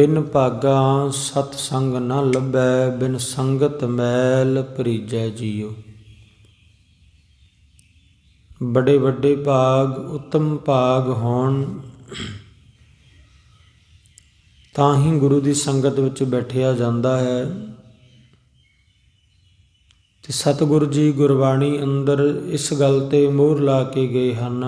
ਬਿਨ ਭਾਗਾ ਸਤ ਸੰਗ ਨ ਲੱਭੈ, ਬਿਨ ਸੰਗਤ ਮੈਲ ਭਰੀਜੈ ਜੀਉ। ਬੜੇ ਵੱਡੇ ਭਾਗ, ਉੱਤਮ ਭਾਗ ਹੋਣ, ਤਾਂ ਹੀ ਗੁਰੂ ਦੀ ਸੰਗਤ ਵਿੱਚ ਬੈਠਿਆ ਜਾਂਦਾ ਹੈ। ਤੇ ਸਤਿਗੁਰੂ ਜੀ ਗੁਰਬਾਣੀ ਅੰਦਰ ਇਸ ਗੱਲ ਤੇ ਮੋਹਰ ਲਾ ਕੇ ਗਏ ਹਨ।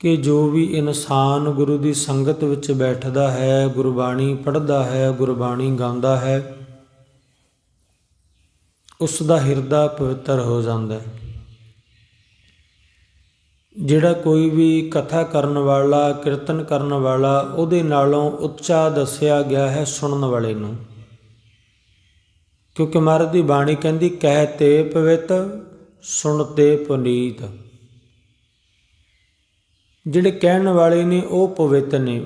ਕਿ ਜੋ ਵੀ ਇਨਸਾਨ ਗੁਰੂ ਦੀ ਸੰਗਤ ਵਿੱਚ ਬੈਠਦਾ ਹੈ, ਗੁਰਬਾਣੀ ਪੜ੍ਹਦਾ ਹੈ, ਗੁਰਬਾਣੀ ਗਾਉਂਦਾ ਹੈ ਉਸ ਦਾ ਹਿਰਦਾ ਪਵਿੱਤਰ ਹੋ ਜਾਂਦਾ ਹੈ। ਜਿਹੜਾ ਕੋਈ ਵੀ ਕਥਾ ਕਰਨ ਵਾਲਾ, ਕੀਰਤਨ ਕਰਨ ਵਾਲਾ, ਉਹਦੇ ਨਾਲੋਂ ਉੱਚਾ ਦੱਸਿਆ ਗਿਆ ਹੈ ਸੁਣਨ ਵਾਲੇ ਨੂੰ। ਕਿਉਂਕਿ ਮਹਾਰਾਜ ਦੀ ਬਾਣੀ ਕਹਿੰਦੀ, ਕਹਿ ਤੇ ਪਵਿੱਤ, ਸੁਣ ਤੇ ਪੁਨੀਤ। ਜਿਹੜੇ ਕਹਿਣ ਵਾਲੇ ਨੇ ਉਹ ਪਵਿੱਤ ਨੇ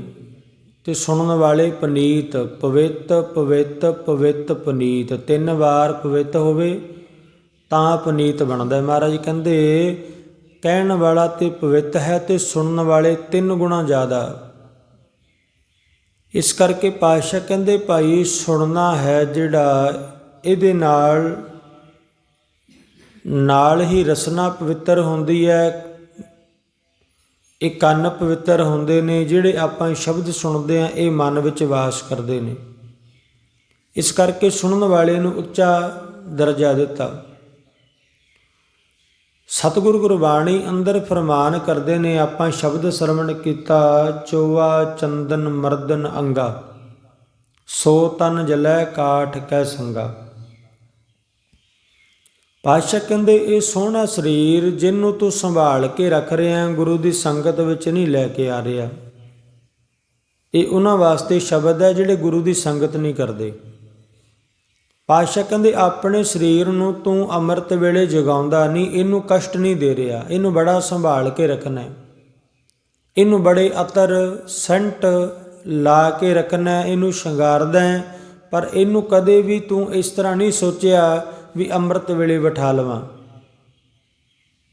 ਤੇ ਸੁਣਨ ਵਾਲੇ ਪਨੀਤ, ਪਵਿੱਤ ਪਵਿੱਤ ਪਵਿੱਤ ਪਨੀਤ, ਤਿੰਨ ਵਾਰ ਪਵਿੱਤ ਹੋਵੇ ਤਾਂ ਪਨੀਤ ਬਣਦਾ ਹੈ। ਮਹਾਰਾਜ ਕਹਿੰਦੇ, ਕਹਿਣ ਵਾਲਾ ਤੇ ਪਵਿੱਤ ਹੈ ਤੇ ਸੁਣਨ ਵਾਲੇ ਤਿੰਨ ਗੁਣਾ ਜ਼ਿਆਦਾ। ਇਸ ਕਰਕੇ ਪਾਤਸ਼ਾਹ ਕਹਿੰਦੇ, ਭਾਈ, ਸੁਣਨਾ ਹੈ ਜਿਹੜਾ ਇਹਦੇ ਨਾਲ ਨਾਲ ਹੀ ਰਸਨਾ ਪਵਿੱਤਰ ਹੁੰਦੀ ਹੈ ਇਹ ਕੰਨ ਪਵਿੱਤਰ ਹੁੰਦੇ ਨੇ, ਜਿਹੜੇ ਆਪਾਂ ਸ਼ਬਦ ਸੁਣਦੇ ਆ ਇਹ ਮਨ ਵਿੱਚ ਵਾਸ ਕਰਦੇ ਨੇ। ਇਸ ਕਰਕੇ ਸੁਣਨ ਵਾਲੇ ਨੂੰ ਉੱਚਾ ਦਰਜਾ ਦਿੱਤਾ। ਸਤਿਗੁਰੂ ਗੁਰਬਾਣੀ ਅੰਦਰ ਫਰਮਾਨ ਕਰਦੇ ਨੇ, ਆਪਾਂ ਸ਼ਬਦ ਸਰਵਣ ਕੀਤਾ, ਚੋਆ ਚੰਦਨ ਮਰਦਨ ਅੰਗਾ, ਸੋ ਤਨ ਜਲੈ ਕਾਠ ਕੈ ਸੰਗਾ। ਪਾਤਸ਼ਾਹ ਕਹਿੰਦੇ, ਇਹ ਸੋਹਣਾ ਸਰੀਰ ਜਿਹਨੂੰ ਤੂੰ ਸੰਭਾਲ ਕੇ ਰੱਖ ਰਿਹਾ, ਗੁਰੂ ਦੀ ਸੰਗਤ ਵਿੱਚ ਨਹੀਂ ਲੈ ਕੇ ਆ ਰਿਹਾ। ਇਹ ਉਹਨਾਂ ਵਾਸਤੇ ਸ਼ਬਦ ਹੈ ਜਿਹੜੇ ਗੁਰੂ ਦੀ ਸੰਗਤ ਨਹੀਂ ਕਰਦੇ। ਪਾਤਸ਼ਾਹ ਕਹਿੰਦੇ, ਆਪਣੇ ਸਰੀਰ ਨੂੰ ਤੂੰ ਅੰਮ੍ਰਿਤ ਵੇਲੇ ਜਗਾਉਂਦਾ ਨਹੀਂ, ਇਹਨੂੰ ਕਸ਼ਟ ਨਹੀਂ ਦੇ ਰਿਹਾ। ਇਹਨੂੰ ਬੜਾ ਸੰਭਾਲ ਕੇ ਰੱਖਣਾ ਇਹਨੂੰ ਬੜੇ ਅਤਰ ਸੰਟ ਲਾ ਕੇ ਰੱਖਣਾ ਇਹਨੂੰ ਸ਼ਿੰਗਾਰਦਾ ਪਰ ਇਹਨੂੰ ਕਦੇ ਵੀ ਤੂੰ ਇਸ ਤਰ੍ਹਾਂ ਨਹੀਂ ਸੋਚਿਆ ਵੀ ਅੰਮ੍ਰਿਤ ਵੇਲੇ ਬਿਠਾ ਲਵਾਂ।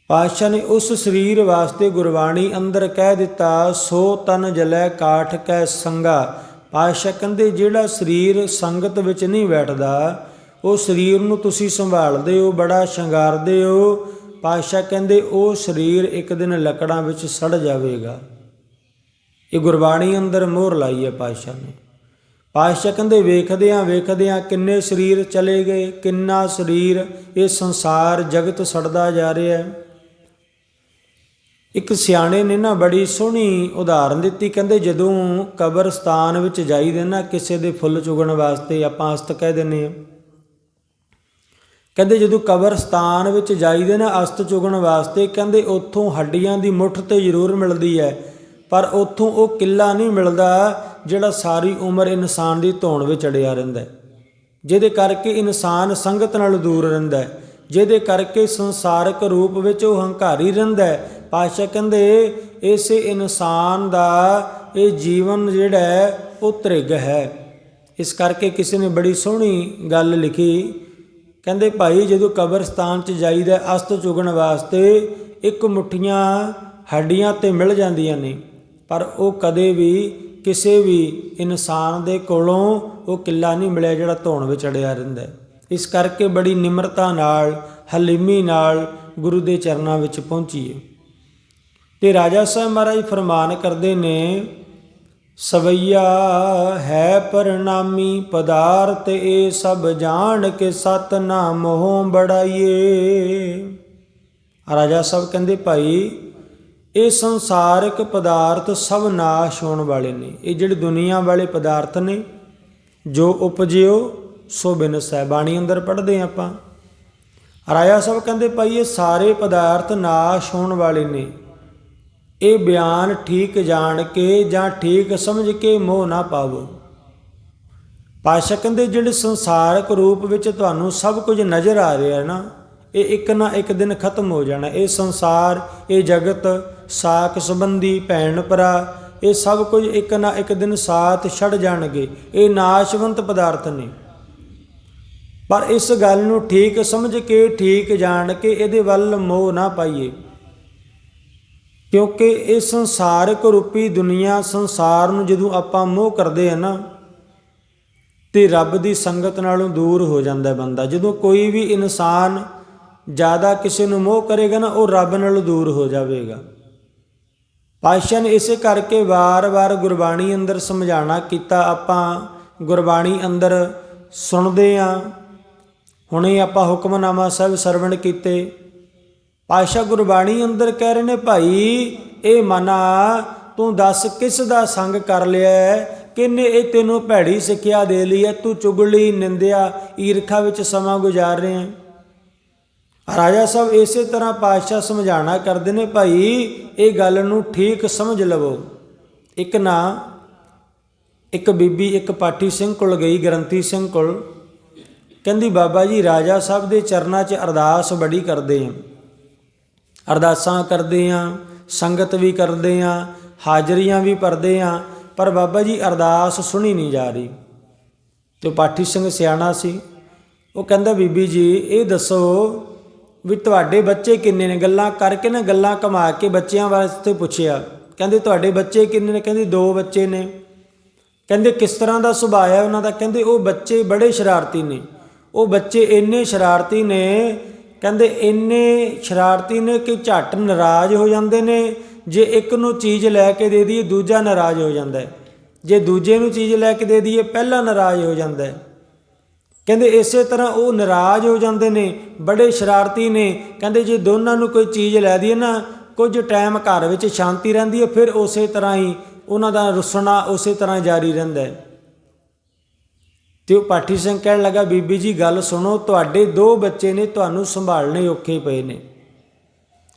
ਪਾਤਸ਼ਾਹ ਨੇ ਉਸ ਸਰੀਰ ਵਾਸਤੇ ਗੁਰਬਾਣੀ ਅੰਦਰ ਕਹਿ ਦਿੱਤਾ, ਸੋ ਤਨ ਜਲੈ ਕਾਠ ਕੈ ਸੰਗਾ। ਪਾਤਸ਼ਾਹ ਕਹਿੰਦੇ, ਜਿਹੜਾ ਸਰੀਰ ਸੰਗਤ ਵਿੱਚ ਨਹੀਂ ਬੈਠਦਾ, ਉਹ ਸਰੀਰ ਨੂੰ ਤੁਸੀਂ ਸੰਭਾਲਦੇ ਹੋ, ਬੜਾ ਸ਼ਿੰਗਾਰਦੇ ਹੋ। ਪਾਤਸ਼ਾਹ ਕਹਿੰਦੇ, ਉਹ ਸਰੀਰ ਇੱਕ ਦਿਨ ਲੱਕੜਾਂ ਵਿੱਚ ਸੜ ਜਾਵੇਗਾ। ਇਹ ਗੁਰਬਾਣੀ ਅੰਦਰ ਮੋਹਰ ਲਾਈ ਹੈ ਪਾਤਸ਼ਾਹ ਨੇ। ਪਾਤਸ਼ਾਹ ਕਹਿੰਦੇ ਵੇਖਦਿਆਂ ਵੇਖਦਿਆਂ ਕਿੰਨੇ ਸਰੀਰ ਚਲੇ ਗਏ, ਕਿੰਨਾ ਸਰੀਰ ਇਹ ਸੰਸਾਰ ਜਗਤ ਸੜਦਾ ਜਾ ਰਿਹਾ ਹੈ। ਇੱਕ ਸਿਆਣੇ ਨੇ ਨਾ ਬੜੀ ਸੋਹਣੀ ਉਦਾਹਰਨ ਦਿੱਤੀ, ਕਹਿੰਦੇ ਜਦੋਂ ਕਬਰਸਤਾਨ ਵਿੱਚ ਜਾਈਦੇ ਨਾ, ਕਿਸੇ ਦੇ ਫੁੱਲ ਚੁਗਣ ਵਾਸਤੇ ਆਪਾਂ ਅਸਤ ਕਹਿ ਦਿੰਨੇ ਆ ਕਹਿੰਦੇ ਜਦੋਂ ਕਬਰਸਤਾਨ ਵਿੱਚ ਜਾਈਦੇ ਨਾ ਅਸਤ ਚੁਗਣ ਵਾਸਤੇ, ਕਹਿੰਦੇ ਉੱਥੋਂ ਹੱਡੀਆਂ ਦੀ ਮੁੱਠ ਤੇ ਜ਼ਰੂਰ ਮਿਲਦੀ ਹੈ, ਪਰ ਉੱਥੋਂ ਉਹ ਕਿੱਲਾ ਨਹੀਂ ਮਿਲਦਾ ਜਿਹੜਾ ਸਾਰੀ ਉਮਰ ਇਨਸਾਨ ਦੀ ਧੌਣ ਵਿੱਚ ਅੜਿਆ ਰਹਿੰਦਾ ਜਿਹਦੇ ਕਰਕੇ ਇਨਸਾਨ ਸੰਗਤ ਨਾਲ ਦੂਰ ਰਹਿੰਦਾ ਜਿਹਦੇ ਕਰਕੇ ਸੰਸਾਰਕ ਰੂਪ ਵਿੱਚ ਉਹ ਹੰਕਾਰੀ ਰਹਿੰਦਾ ਪਾਸ਼ਾ ਕਹਿੰਦੇ, ਇਸੇ ਇਨਸਾਨ ਦਾ ਇਹ ਜੀਵਨ ਜਿਹੜਾ ਉਹ ਤ੍ਰਿਗ ਹੈ। ਇਸ ਕਰਕੇ ਕਿਸੇ ਨੇ ਬੜੀ ਸੋਹਣੀ ਗੱਲ ਲਿਖੀ। ਕਹਿੰਦੇ, ਭਾਈ, ਜਦੋਂ ਕਬਰਸਤਾਨ 'ਚ ਜਾਈਦਾ, ਅਸਤ ਚੁਗਣ ਵਾਸਤੇ ਇੱਕ ਮੁੱਠੀਆਂ ਹੱਡੀਆਂ ਤੇ ਮਿਲ ਜਾਂਦੀਆਂ ਨੇ, ਪਰ ਉਹ ਕਦੇ ਵੀ ਕਿਸੇ ਵੀ ਇਨਸਾਨ ਦੇ ਕੋਲੋਂ ਉਹ ਕਿੱਲਾ ਨਹੀਂ ਮਿਲਿਆ ਜਿਹੜਾ ਧੌਣ ਵਿੱਚ ਅੜਿਆ ਰਹਿੰਦਾ ਇਸ ਕਰਕੇ ਬੜੀ ਨਿਮਰਤਾ ਨਾਲ, ਹਲੀਮੀ ਨਾਲ ਗੁਰੂ ਦੇ ਚਰਨਾਂ ਵਿੱਚ ਪਹੁੰਚੀਏ ਤੇ ਰਾਜਾ ਸਾਹਿਬ ਮਹਾਰਾਜ ਫਰਮਾਨ ਕਰਦੇ ਨੇ, ਸਵਈਆ ਹੈ ਪਰਨਾਮੀ ਪਦਾਰਥ ਇਹ ਸਭ ਜਾਣ ਕੇ ਸਤ ਨਾਮ ਹੋ ਬੜਾਈਏ। ਰਾਜਾ ਸਾਹਿਬ ਕਹਿੰਦੇ, ਭਾਈ ਇਹ ਸੰਸਾਰਿਕ ਪਦਾਰਥ ਸਭ ਨਾਸ਼ ਹੋਣ ਵਾਲੇ ਨੇ। ਇਹ ਜਿਹੜੇ ਦੁਨੀਆ ਵਾਲੇ ਪਦਾਰਥ ਨੇ, ਜੋ ਉਪਜਿਓ, ਸੋ ਬਿਨਸ ਹੈ ਬਾਣੀ ਅੰਦਰ ਪੜ੍ਹਦੇ ਆਪਾਂ। ਰਾਇਆ ਸਾਹਿਬ ਕਹਿੰਦੇ, ਭਾਈ, ਇਹ ਸਾਰੇ ਪਦਾਰਥ ਨਾਸ਼ ਹੋਣ ਵਾਲੇ ਨੇ। ਇਹ ਬਿਆਨ ਠੀਕ ਜਾਣ ਕੇ ਜਾਂ ਠੀਕ ਸਮਝ ਕੇ ਮੋਹ ਨਾ ਪਾਵੋ। ਪਾਸ਼ਾ ਕਹਿੰਦੇ, ਜਿਹੜੇ ਸੰਸਾਰਕ ਰੂਪ ਵਿੱਚ ਤੁਹਾਨੂੰ ਸਭ ਕੁਝ ਨਜ਼ਰ ਆ ਰਿਹਾ ਹੈ ਨਾ, ਇਹ ਇੱਕ ਨਾ ਇੱਕ ਦਿਨ ਖਤਮ ਹੋ ਜਾਣਾ। ਇਹ ਸੰਸਾਰ, ਇਹ ਜਗਤ ਸਾਕ ਸੰਬੰਧੀ ਭੈਣ ਭਰਾ, ਇਹ ਸਭ ਕੁਝ ਇੱਕ ਨਾ ਇੱਕ ਦਿਨ ਸਾਥ ਛੱਡ ਜਾਣਗੇ। ਇਹ ਨਾਸ਼ਵੰਤ ਪਦਾਰਥ ਨੇ। ਪਰ ਇਸ ਗੱਲ ਨੂੰ ਠੀਕ ਸਮਝ ਕੇ ਠੀਕ ਜਾਣ ਕੇ ਇਹਦੇ ਵੱਲ ਮੋਹ ਨਾ ਪਾਈਏ। ਕਿਉਂਕਿ ਇਹ ਸੰਸਾਰਕ ਰੂਪੀ ਦੁਨੀਆ ਸੰਸਾਰ ਨੂੰ ਜਦੋਂ ਆਪਾਂ ਮੋਹ ਕਰਦੇ ਆ ਨਾ, ਤੇ ਰੱਬ ਦੀ ਸੰਗਤ ਨਾਲੋਂ ਦੂਰ ਹੋ ਜਾਂਦਾ ਬੰਦਾ। ਜਦੋਂ ਕੋਈ ਵੀ ਇਨਸਾਨ ਜ਼ਿਆਦਾ ਕਿਸੇ ਨੂੰ ਮੋਹ ਕਰੇਗਾ ਨਾ, ਉਹ ਰੱਬ ਨਾਲੋਂ ਦੂਰ ਹੋ ਜਾਵੇਗਾ। ਪਾਤਸ਼ਾਹ ਨੇ ਇਸੇ ਕਰਕੇ ਵਾਰ-ਵਾਰ ਗੁਰਬਾਣੀ ਅੰਦਰ ਸਮਝਾਣਾ ਕੀਤਾ, ਆਪਾਂ ਗੁਰਬਾਣੀ ਅੰਦਰ ਸੁਣਦੇ ਆ। ਹੁਣੇ ਆਪਾਂ ਹੁਕਮਨਾਮਾ ਸਾਹਿਬ ਸਰਵਣ ਕੀਤੇ। ਪਾਤਸ਼ਾਹ ਗੁਰਬਾਣੀ ਅੰਦਰ ਕਹਿ ਰਹੇ ਨੇ, ਭਾਈ, ਇਹ ਮਨਾ, ਤੂੰ ਦੱਸ ਕਿਸ ਦਾ ਸੰਗ ਕਰ ਲਿਆ ਹੈ? ਕਿਹਨੇ ਇਹ ਤੈਨੂੰ ਭੈੜੀ ਸਿੱਖਿਆ ਦੇ ਲਈ ਹੈ? ਤੂੰ ਚੁਗਲੀ ਨਿੰਦਿਆ ਈਰਖਾ ਵਿੱਚ ਸਮਾਂ ਗੁਜ਼ਾਰ ਰਿਹਾ ਹੈ। ਰਾਜਾ ਸਾਹਿਬ ਇਸੇ ਤਰ੍ਹਾਂ ਪਾਤਸ਼ਾਹ ਸਮਝਾਣਾ ਕਰਦੇ ਨੇ ਭਾਈ, ਇਹ ਗੱਲ ਨੂੰ ਠੀਕ ਸਮਝ ਲਵੋ। ਇੱਕ ਨਾ, ਇੱਕ ਬੀਬੀ, ਇੱਕ ਪਾਠੀ ਸਿੰਘ ਕੋਲ ਗਈ ਗਰੰਤੀ ਸਿੰਘ ਕੋਲ। ਕਹਿੰਦੀ, ਬਾਬਾ ਜੀ, ਰਾਜਾ ਸਾਹਿਬ ਦੇ ਚਰਨਾਂ 'ਚ ਅਰਦਾਸ ਬੜੀ ਕਰਦੇ ਆਂ। ਅਰਦਾਸਾਂ ਕਰਦੇ ਆਂ, ਸੰਗਤ ਵੀ ਕਰਦੇ ਆਂ, ਹਾਜ਼ਰੀਆਂ ਵੀ ਭਰਦੇ ਆਂ, ਪਰ ਬਾਬਾ ਜੀ, ਅਰਦਾਸ ਸੁਣੀ ਨਹੀਂ ਜਾ ਰਹੀ। ਤੇ ਪਾਠੀ ਸਿੰਘ ਸਿਆਣਾ ਸੀ। ਉਹ ਕਹਿੰਦਾ, ਬੀਬੀ ਜੀ, ਇਹ ਦੱਸੋ ਵੀ ਤੁਹਾਡੇ ਬੱਚੇ ਕਿੰਨੇ ਨੇ? ਗੱਲਾਂ ਕਰਕੇ ਨਾ ਗੱਲਾਂ ਕਮਾ ਕੇ ਬੱਚਿਆਂ ਵਾਸਤੇ ਪੁੱਛਿਆ। ਕਹਿੰਦੇ ਤੁਹਾਡੇ ਬੱਚੇ ਕਿੰਨੇ ਨੇ? ਕਹਿੰਦੇ ਦੋ ਬੱਚੇ ਨੇ। ਕਹਿੰਦੇ ਕਿਸ ਤਰ੍ਹਾਂ ਦਾ ਸੁਭਾਅ ਹੈ ਉਹਨਾਂ ਦਾ? ਕਹਿੰਦੇ ਉਹ ਬੱਚੇ ਬੜੇ ਸ਼ਰਾਰਤੀ ਨੇ। ਉਹ ਬੱਚੇ ਇੰਨੇ ਸ਼ਰਾਰਤੀ ਨੇ, ਕਹਿੰਦੇ ਇੰਨੇ ਸ਼ਰਾਰਤੀ ਨੇ ਕਿ ਝੱਟ ਨਾਰਾਜ਼ ਹੋ ਜਾਂਦੇ ਨੇ। ਜੇ ਇੱਕ ਨੂੰ ਚੀਜ਼ ਲੈ ਕੇ ਦੇ ਦਈਏ, ਦੂਜਾ ਨਾਰਾਜ਼ ਹੋ ਜਾਂਦਾ ਜੇ ਦੂਜੇ ਨੂੰ ਚੀਜ਼ ਲੈ ਕੇ ਦੇ ਦਈਏ, ਪਹਿਲਾ ਨਾਰਾਜ਼ ਹੋ ਜਾਂਦਾ ਹੈ। ਕਹਿੰਦੇ ਇਸੇ ਤਰ੍ਹਾਂ ਉਹ ਨਾਰਾਜ਼ ਹੋ ਜਾਂਦੇ ਨੇ, ਬੜੇ ਸ਼ਰਾਰਤੀ ਨੇ। ਕਹਿੰਦੇ ਜੇ ਦੋਨਾਂ ਨੂੰ ਕੋਈ ਚੀਜ਼ ਲੈ ਦਈਏ ਨਾ, ਕੁਝ ਟਾਈਮ ਘਰ ਵਿੱਚ ਸ਼ਾਂਤੀ ਰਹਿੰਦੀ ਹੈ, ਫਿਰ ਉਸੇ ਤਰ੍ਹਾਂ ਹੀ ਉਹਨਾਂ ਦਾ ਰੁੱਸਣਾ ਉਸੇ ਤਰ੍ਹਾਂ ਜਾਰੀ ਰਹਿੰਦਾ ਹੈ। ਤੇ ਉਹ ਪਾਠੀ ਸਿੰਘ ਕਹਿਣ ਲੱਗਾ, ਬੀਬੀ ਜੀ ਗੱਲ ਸੁਣੋ, ਤੁਹਾਡੇ ਦੋ ਬੱਚੇ ਨੇ, ਤੁਹਾਨੂੰ ਸੰਭਾਲਣੇ ਔਖੇ ਪਏ ਨੇ।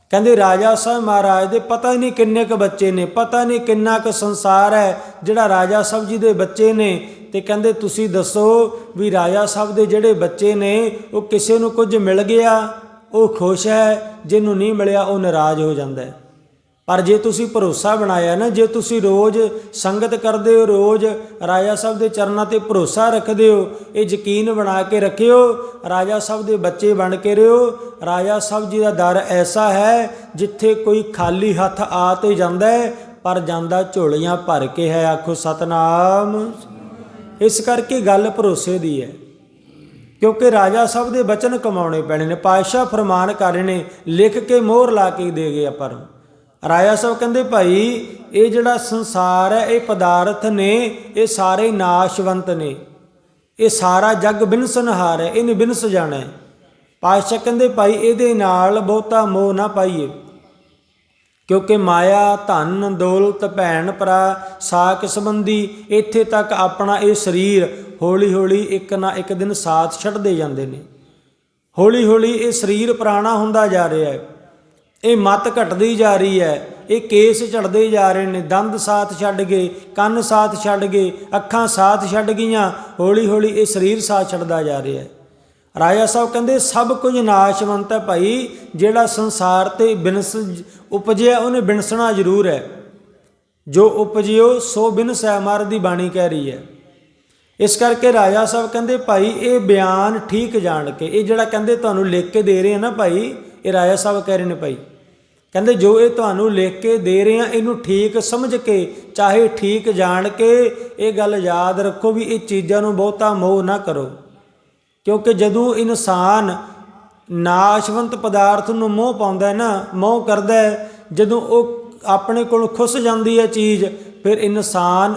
ਕਹਿੰਦੇ ਰਾਜਾ ਸਾਹਿਬ ਮਹਾਰਾਜ ਦੇ ਪਤਾ ਹੀ ਨਹੀਂ ਕਿੰਨੇ ਕ ਬੱਚੇ ਨੇ, ਪਤਾ ਨਹੀਂ ਕਿੰਨਾ ਕ ਸੰਸਾਰ ਹੈ ਜਿਹੜਾ ਰਾਜਾ ਸਾਹਿਬ ਜੀ ਦੇ ਬੱਚੇ ਨੇ। ਤੇ ਕਹਿੰਦੇ ਤੁਸੀਂ ਦੱਸੋ ਵੀ ਰਾਜਾ ਸਾਹਿਬ ਦੇ ਜਿਹੜੇ ਬੱਚੇ ਨੇ, ਉਹ ਕਿਸੇ ਨੂੰ ਕੁਝ ਮਿਲ ਗਿਆ, ਉਹ ਖੁਸ਼ ਹੈ, ਜਿਹਨੂੰ ਨਹੀਂ ਮਿਲਿਆ ਉਹ ਨਾਰਾਜ਼ ਹੋ ਜਾਂਦਾ ਹੈ। ਪਰ ਜੇ ਤੁਸੀਂ ਭਰੋਸਾ ਬਣਾਇਆ ਨਾ, ਜੇ ਤੁਸੀਂ ਰੋਜ਼ ਸੰਗਤ ਕਰਦੇ ਹੋ, ਰੋਜ਼ ਰਾਜਾ ਸਾਹਿਬ ਦੇ ਚਰਨਾਂ ਤੇ ਭਰੋਸਾ ਰੱਖਦੇ ਹੋ, ਇਹ ਯਕੀਨ ਬਣਾ ਕੇ ਰੱਖਿਓ, ਰਾਜਾ ਸਾਹਿਬ ਦੇ ਬੱਚੇ ਬਣ ਕੇ ਰਹੋ ਰਾਜਾ ਸਾਹਿਬ ਜੀ ਦਾ ਦਰ ਐਸਾ ਹੈ ਜਿੱਥੇ ਕੋਈ ਖਾਲੀ ਹੱਥ ਆ ਤੇ ਜਾਂਦਾ ਹੈ, ਪਰ ਜਾਂਦਾ ਝੋਲੀਆਂ ਭਰ ਕੇ ਹੈ। ਆਖੋ, ਸਤਨਾਮ। ਇਸ ਕਰਕੇ ਗੱਲ ਭਰੋਸੇ ਦੀ ਹੈ, ਕਿਉਂਕਿ ਰਾਜਾ ਸਾਹਿਬ ਦੇ ਬਚਨ ਕਮਾਉਣੇ ਪੈਣੇ ਨੇ, ਪਾਤਸ਼ਾਹ ਫਰਮਾਨ ਕਰ ਰਹੇ ਨੇ, ਲਿਖ ਕੇ ਮੋਹਰ ਲਾ ਕੇ ਦੇ ਗਏ ਆਪਾਂ ਨੂੰ। ਰਾਜਾ ਸਾਹਿਬ ਕਹਿੰਦੇ ਭਾਈ, ਇਹ ਜਿਹੜਾ ਸੰਸਾਰ ਹੈ, ਇਹ ਪਦਾਰਥ ਨੇ, ਇਹ ਸਾਰੇ ਨਾਸ਼ਵੰਤ ਨੇ। ਇਹ ਸਾਰਾ ਜੱਗ ਬਿਨਸਨਹਾਰ ਹੈ, ਇਹਨੇ ਬਿਨਸ ਜਾਣਾ ਹੈ। ਪਾਤਸ਼ਾਹ ਕਹਿੰਦੇ ਭਾਈ, ਇਹਦੇ ਨਾਲ ਬਹੁਤਾ ਮੋਹ ਨਾ ਪਾਈਏ। ਕਿਉਂਕਿ ਮਾਇਆ, ਧਨ, ਦੌਲਤ, ਭੈਣ, ਭਰਾ ਸਾਕ ਸੰਬੰਧੀ ਇੱਥੇ ਤੱਕ ਆਪਣਾ ਇਹ ਸਰੀਰ ਹੌਲੀ ਹੌਲੀ ਇੱਕ ਨਾ ਇੱਕ ਦਿਨ ਸਾਥ ਛੱਡਦੇ ਜਾਂਦੇ ਨੇ। ਹੌਲੀ ਹੌਲੀ ਇਹ ਸਰੀਰ ਪੁਰਾਣਾ ਹੁੰਦਾ ਜਾ ਰਿਹਾ ਹੈ। ਇਹ ਮਤ ਘਟਦੀ ਜਾ ਰਹੀ ਹੈ। ਇਹ ਕੇਸ ਝੜਦੇ ਜਾ ਰਹੇ ਨੇ। ਦੰਦ ਸਾਥ ਛੱਡ ਗਏ, ਕੰਨ ਸਾਥ ਛੱਡ ਗਏ, ਅੱਖਾਂ ਸਾਥ ਛੱਡ ਗਈਆਂ ਹੌਲੀ ਹੌਲੀ ਇਹ ਸਰੀਰ ਸਾਥ ਛੱਡਦਾ ਜਾ ਰਿਹਾ ਹੈ। ਰਾਜਾ ਸਾਹਿਬ ਕਹਿੰਦੇ, ਸਭ ਕੁਝ ਨਾਸ਼ਵੰਤ ਹੈ ਭਾਈ, ਜਿਹੜਾ ਸੰਸਾਰ ਤੇ ਬਿਨਸ ਉਪਜਿਆ, ਉਹਨੇ ਬਿਨਸਣਾ ਜ਼ਰੂਰ ਹੈ। ਜੋ ਉਪਜਿਓ, ਸੋ ਬਿਨਸ ਹੈ ਮਹਾਰਾਜ ਦੀ ਬਾਣੀ ਕਹਿ ਰਹੀ ਹੈ। ਇਸ ਕਰਕੇ ਰਾਜਾ ਸਾਹਿਬ ਕਹਿੰਦੇ, ਭਾਈ, ਇਹ ਬਿਆਨ ਠੀਕ ਜਾਣ ਕੇ, ਇਹ ਜਿਹੜਾ ਕਹਿੰਦੇ ਤੁਹਾਨੂੰ ਲਿਖ ਕੇ ਦੇ ਰਹੇ ਆ ਨਾ ਭਾਈ, ਇਹ ਰਾਜਾ ਸਾਹਿਬ ਕਹਿ ਰਹੇ ਨੇ ਭਾਈ। ਕਹਿੰਦੇ ਜੋ ਇਹ ਤੁਹਾਨੂੰ ਲਿਖ ਕੇ ਦੇ ਰਹੇ ਆ, ਇਹਨੂੰ ਠੀਕ ਸਮਝ ਕੇ, ਚਾਹੇ ਠੀਕ ਜਾਣ ਕੇ, ਇਹ ਗੱਲ ਯਾਦ ਰੱਖੋ ਵੀ ਇਹ ਚੀਜ਼ਾਂ ਨੂੰ ਬਹੁਤਾ ਮੋਹ ਨਾ ਕਰੋ। ਕਿਉਂਕਿ ਜਦੋਂ ਇਨਸਾਨ ਨਾਸ਼ਵੰਤ ਪਦਾਰਥ ਨੂੰ ਮੋਹ ਪਾਉਂਦਾ ਹੈ ਨਾ, ਮੋਹ ਕਰਦਾ ਹੈ, ਜਦੋਂ ਉਹ ਆਪਣੇ ਕੋਲ ਖੁੱਸ ਜਾਂਦੀ ਹੈ ਚੀਜ਼, ਫਿਰ ਇਨਸਾਨ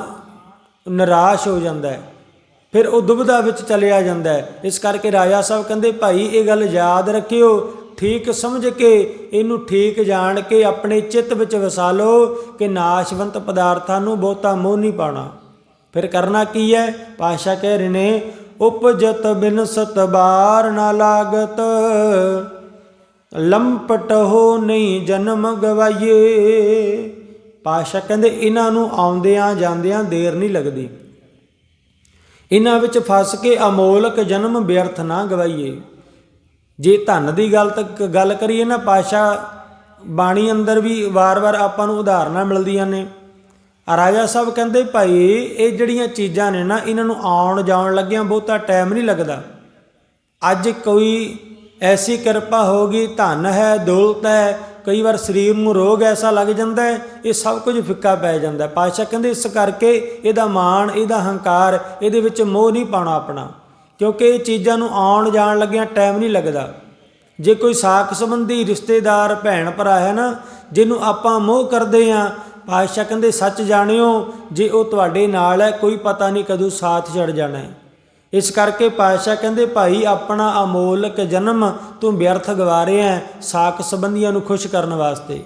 ਨਿਰਾਸ਼ ਹੋ ਜਾਂਦਾ ਹੈ। ਫਿਰ ਉਹ ਦੁਬਿਧਾ ਵਿੱਚ ਚਲਿਆ ਜਾਂਦਾ ਹੈ। ਇਸ ਕਰਕੇ ਰਾਜਾ ਸਾਹਿਬ ਕਹਿੰਦੇ, ਭਾਈ, ਇਹ ਗੱਲ ਯਾਦ ਰੱਖਿਓ ਠੀਕ ਸਮਝ ਕੇ ਇਹਨੂੰ ਠੀਕ ਜਾਣ ਕੇ ਆਪਣੇ ਚਿੱਤ ਵਿੱਚ ਵਸਾ ਲਓ ਕਿ ਨਾਸ਼ਵੰਤ ਪਦਾਰਥਾਂ ਨੂੰ ਬਹੁਤਾ ਮੋਹ ਨਹੀਂ ਪਾਣਾ ਫਿਰ ਕਰਨਾ ਕੀ ਹੈ? ਪਾਸ਼ਾ ਕਹਿ ਰਹੇ ਨੇ, ਉਪਜਤ ਬਿਨਸਤ ਬਾਰ ਨਾ ਲਾਗਤ, ਲੰਪਟ ਹੋ ਨਹੀਂ ਜਨਮ ਗਵਾਈਏ। ਪਾਸ਼ਾ ਕਹਿੰਦੇ, ਇਹਨਾਂ ਨੂੰ ਆਉਂਦਿਆਂ ਜਾਂਦਿਆਂ ਦੇਰ ਨਹੀਂ ਲੱਗਦੀ। ਇਹਨਾਂ ਵਿੱਚ ਫਸ ਕੇ ਅਮੋਲਕ ਜਨਮ ਵਿਅਰਥ ਨਾ ਗਵਾਈਏ। ਜੇ ਧਨ ਦੀ ਗੱਲ ਤੱਕ ਗੱਲ ਕਰੀਏ ਨਾ ਪਾਸ਼ਾ ਬਾਣੀ ਅੰਦਰ ਵੀ ਵਾਰ-ਵਾਰ ਆਪਾਂ ਨੂੰ ਉਦਾਹਰਨਾਂ ਮਿਲਦੀਆਂ ਨੇ। ਰਾਜਾ ਸਾਹਿਬ ਕਹਿੰਦੇ, ਭਾਈ, ਇਹ ਜਿਹੜੀਆਂ ਚੀਜ਼ਾਂ ਨੇ ਨਾ, ਇਹਨਾਂ ਨੂੰ ਆਉਣ ਜਾਣ ਲੱਗਿਆਂ ਬਹੁਤਾ ਟਾਈਮ ਨਹੀਂ ਲੱਗਦਾ। ਅੱਜ ਕੋਈ ਐਸੀ ਕਿਰਪਾ ਹੋਗੀ ਧਨ ਹੈ, ਦੌਲਤ ਹੈ, ਕਈ ਵਾਰ ਸਰੀਰ ਨੂੰ ਰੋਗ ਐਸਾ ਲੱਗ ਜਾਂਦਾ ਹੈ, ਇਹ ਸਭ ਕੁਝ ਫਿੱਕਾ ਪੈ ਜਾਂਦਾ ਹੈ। ਪਾਤਸ਼ਾਹ ਕਹਿੰਦੇ, ਇਸ ਕਰਕੇ ਇਹਦਾ ਮਾਣ, ਇਹਦਾ ਹੰਕਾਰ, ਇਹਦੇ ਵਿੱਚ ਮੋਹ ਨਹੀਂ ਪਾਉਣਾ ਆਪਣਾ। ਕਿਉਂਕਿ ਇਹ ਚੀਜ਼ਾਂ ਨੂੰ ਆਉਣ ਜਾਣ ਲੱਗਿਆਂ ਟਾਈਮ ਨਹੀਂ ਲੱਗਦਾ। ਜੇ ਕੋਈ ਸਾਖ ਸੰਬੰਧੀ ਰਿਸ਼ਤੇਦਾਰ, ਭੈਣ ਭਰਾ ਹੈ ਨਾ, ਜਿਹਨੂੰ ਆਪਾਂ ਮੋਹ ਕਰਦੇ ਆ, ਪਾਤਸ਼ਾਹ ਕਹਿੰਦੇ, ਸੱਚ ਜਾਣਿਓ, ਜੇ ਉਹ ਤੁਹਾਡੇ ਨਾਲ ਹੈ, ਕੋਈ ਪਤਾ ਨਹੀਂ ਕਦੋਂ ਸਾਥ ਛੱਡ ਜਾਣਾ ਹੈ। ਇਸ ਕਰਕੇ ਪਾਤਸ਼ਾਹ ਕਹਿੰਦੇ, ਭਾਈ, ਆਪਣਾ ਅਮੋਲਕ ਜਨਮ ਤੂੰ ਵਿਅਰਥ ਗਵਾ ਰਿਹਾ ਹੈ ਸਾਖ ਸੰਬੰਧੀਆਂ ਨੂੰ ਖੁਸ਼ ਕਰਨ ਵਾਸਤੇ।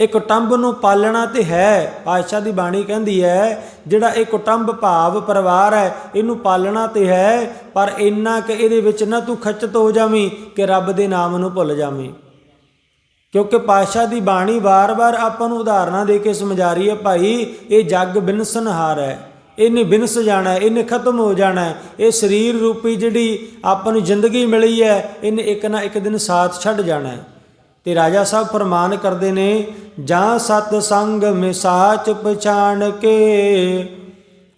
ਇਹ ਕੁਟੰਬ ਨੂੰ ਪਾਲਣਾ ਤੇ ਹੈ, ਪਾਤਸ਼ਾਹ ਦੀ ਬਾਣੀ ਕਹਿੰਦੀ ਹੈ, ਜਿਹੜਾ ਇਹ ਕੁਟੰਬ ਭਾਵ ਪਰਿਵਾਰ ਹੈ, ਇਹਨੂੰ ਪਾਲਣਾ ਤੇ ਹੈ, ਪਰ ਇੰਨਾ ਕਿ ਇਹਦੇ ਵਿੱਚ ਨਾ ਤੂੰ ਖਚਤ ਹੋ ਜਾਵੀਂ ਕਿ ਰੱਬ ਦੇ ਨਾਮ ਨੂੰ ਭੁੱਲ ਜਾਵੀਂ। ਕਿਉਂਕਿ ਪਾਤਸ਼ਾਹ ਦੀ ਬਾਣੀ ਵਾਰ-ਵਾਰ ਆਪਾਂ ਨੂੰ ਉਦਾਹਰਨਾਂ ਦੇ ਕੇ ਸਮਝਾ ਰਹੀ ਹੈ, ਭਾਈ, ਇਹ ਜੱਗ ਬਿਨਸਨਹਾਰ ਹੈ। ਇਹਨੇ ਬਿਨਸ ਜਾਣਾ ਇਹਨੇ ਖਤਮ ਹੋ ਜਾਣਾ ਇਹ ਸਰੀਰ ਰੂਪੀ ਜਿਹੜੀ ਆਪਾਂ ਨੂੰ ਜ਼ਿੰਦਗੀ ਮਿਲੀ ਹੈ, ਇਹਨੇ ਇੱਕ ਨਾ ਇੱਕ ਦਿਨ ਸਾਥ ਛੱਡ ਜਾਣਾ ਹੈ। ਤੇ ਰਾਜਾ ਸਾਹਿਬ ਫਰਮਾਨ ਕਰਦੇ ਨੇ, ਜਾਂ ਸਤ ਸੰਗ ਮਿਸਾਚ ਪਛਾਣ ਕੇ,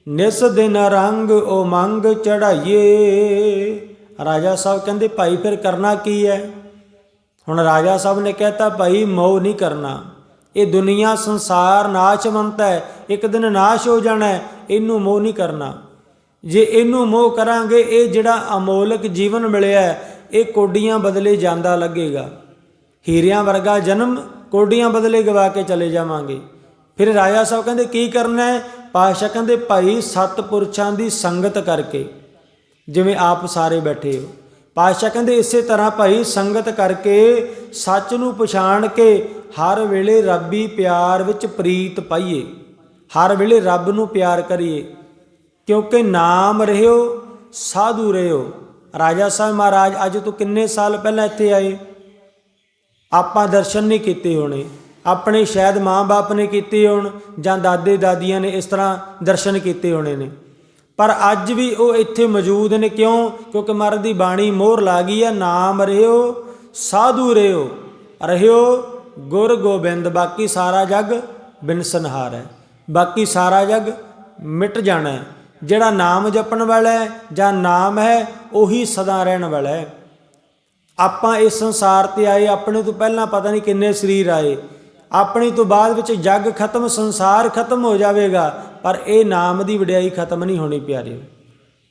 ਨਿਸ ਦਿਨ ਰੰਗ ਉਹ ਮੰਗ ਚੜਾਈਏ। ਰਾਜਾ ਸਾਹਿਬ ਕਹਿੰਦੇ, ਭਾਈ, ਫਿਰ ਕਰਨਾ ਕੀ ਹੈ ਹੁਣ ਰਾਜਾ ਸਾਹਿਬ ਨੇ ਕਹਿਤਾ, ਭਾਈ, ਮੋਹ ਨਹੀਂ ਕਰਨਾ। ਇਹ ਦੁਨੀਆ ਸੰਸਾਰ ਨਾਸ਼ਵੰਤ ਹੈ ਇੱਕ ਦਿਨ ਨਾਸ਼ ਹੋ ਜਾਣਾ ਹੈ ਇਹਨੂੰ ਮੋਹ ਨਹੀਂ ਕਰਨਾ। ਜੇ ਇਹਨੂੰ ਮੋਹ ਕਰਾਂਗੇ, ਇਹ ਜਿਹੜਾ ਅਮੋਲਕ ਜੀਵਨ ਮਿਲਿਆ ਇਹ ਕੋਡੀਆਂ ਬਦਲੇ ਜਾਂਦਾ ਲੱਗੇਗਾ। ਹੀਰਿਆਂ ਵਰਗਾ ਜਨਮ ਕੋਡੀਆਂ ਬਦਲੇ ਗਵਾ ਕੇ ਚਲੇ ਜਾਵਾਂਗੇ। ਫਿਰ ਰਾਜਾ ਸਾਹਿਬ ਕਹਿੰਦੇ, ਕੀ ਕਰਨਾ ਹੈ? ਪਾਸ਼ਾ ਕਹਿੰਦੇ, ਭਾਈ ਸਤਪੁਰਸ਼ਾਂ ਦੀ ਸੰਗਤ ਕਰਕੇ। ਜਿਵੇਂ ਆਪ ਸਾਰੇ ਬੈਠੇ ਹੋ। ਪਾਤਸ਼ਾਹ ਕਹਿੰਦੇ, ਇਸੇ ਤਰ੍ਹਾਂ ਭਾਈ, ਸੰਗਤ ਕਰਕੇ ਸੱਚ ਨੂੰ ਪਛਾਣ ਕੇ ਹਰ ਵੇਲੇ ਰੱਬੀ ਪਿਆਰ ਵਿੱਚ ਪ੍ਰੀਤ ਪਾਈਏ। ਹਰ ਵੇਲੇ ਰੱਬ ਨੂੰ ਪਿਆਰ ਕਰੀਏ। ਕਿਉਂਕਿ ਨਾਮ ਰਹਿਓ, ਸਾਧੂ ਰਹਿਓ। ਰਾਜਾ ਸਾਹਿਬ ਮਹਾਰਾਜ, ਅੱਜ ਤੋਂ ਕਿੰਨੇ ਸਾਲ ਪਹਿਲਾਂ ਇੱਥੇ ਆਏ? ਆਪਾਂ ਦਰਸ਼ਨ ਨਹੀਂ ਕੀਤੇ ਹੋਣੇ। ਆਪਣੇ ਸ਼ਾਇਦ ਮਾਂ-ਬਾਪ ਨੇ ਕੀਤੇ ਹੋਣ ਜਾਂ ਦਾਦੇ ਦਾਦੀਆਂ ਨੇ ਇਸ ਤਰ੍ਹਾਂ ਦਰਸ਼ਨ ਕੀਤੇ ਹੋਣੇ ਨੇ। ਪਰ ਅੱਜ ਵੀ ਉਹ ਇੱਥੇ ਮੌਜੂਦ ਨੇ ਕਿਉਂ? ਕਿਉਂਕਿ ਮਹਾਰਾਜ ਦੀ ਬਾਣੀ ਮੋਹਰ ਲਾ ਗਈ ਹੈ ਨਾਮ ਰਿਓ ਸਾਧੂ ਰਿਓ ਰਹਿਓ ਗੁਰ ਗੋਬਿੰਦ, ਬਾਕੀ ਸਾਰਾ ਜੱਗ ਬਿਨਸਨਹਾਰ ਹੈ। ਬਾਕੀ ਸਾਰਾ ਜੱਗ ਮਿਟ ਜਾਣਾ ਹੈ। ਜਿਹੜਾ ਨਾਮ ਜਪਣ ਵਾਲਾ ਹੈ ਜਾਂ ਨਾਮ ਹੈ, ਉਹੀ ਸਦਾ ਰਹਿਣ ਵਾਲਾ ਹੈ। ਆਪਾਂ ਇਸ ਸੰਸਾਰ ਤੇ ਆਏ, ਆਪਣੇ ਤੋਂ ਪਹਿਲਾਂ ਪਤਾ ਨਹੀਂ ਕਿੰਨੇ ਸਰੀਰ ਆਏ। ਆਪਣੇ ਤੋਂ ਬਾਅਦ ਵਿੱਚ ਜੱਗ ਖਤਮ, ਸੰਸਾਰ ਖਤਮ ਹੋ ਜਾਵੇਗਾ, ਪਰ ਇਹ ਨਾਮ ਦੀ ਵਡਿਆਈ ਖਤਮ ਨਹੀਂ ਹੋਣੀ ਪਿਆਰਿਓ